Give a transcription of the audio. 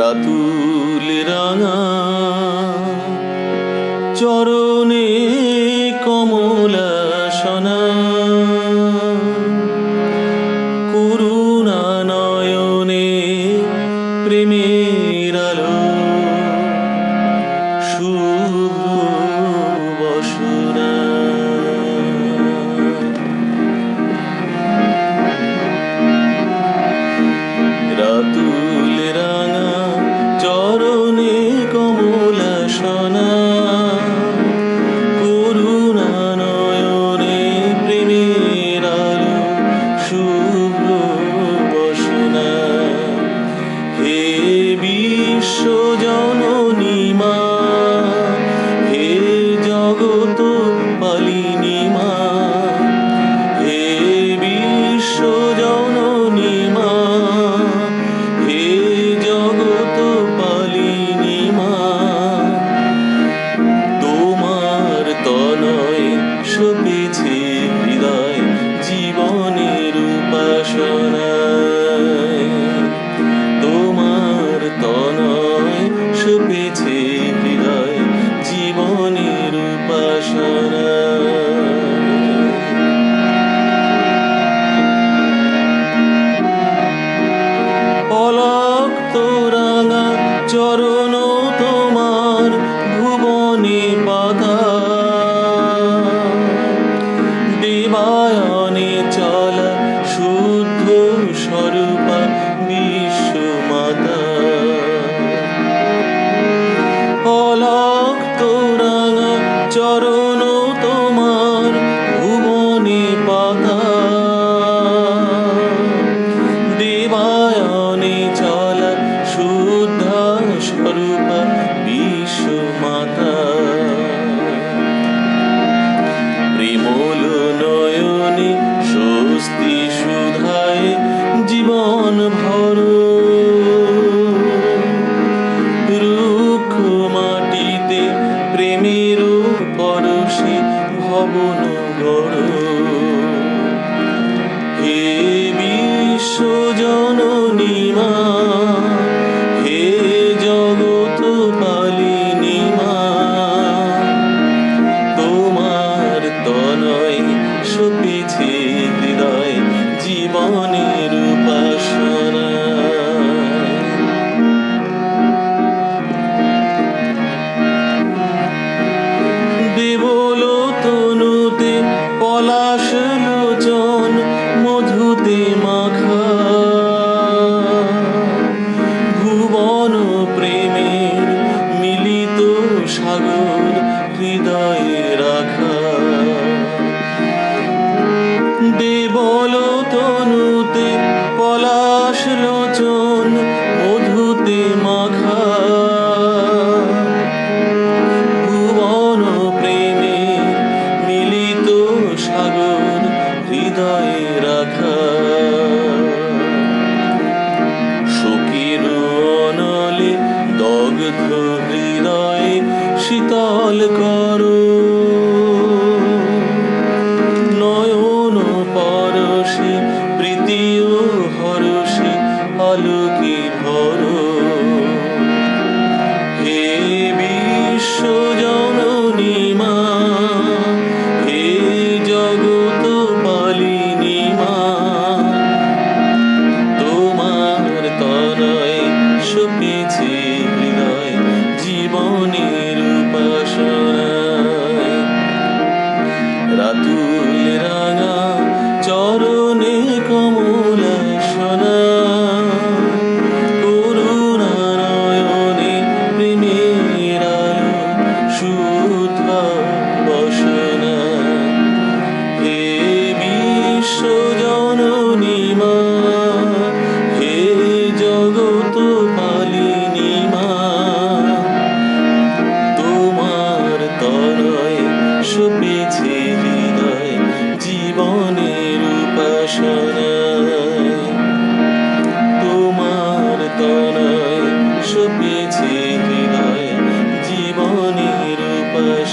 রাতুল রাঙা। চরণে কমলাসনা করুণা নয়নে প্রেমে চর সর্বা বিশ্বমাতা প্রেমল নয়নে স্বস্তি সুধায় জীবন ভর। রুক্ষ মাটিতে প্রেমের পরশে ভবন গড়। হে বিশ্বজননী মা মন প্রেমে মিলিত সাগর হৃদয়ে রাখা। দেবল তো good.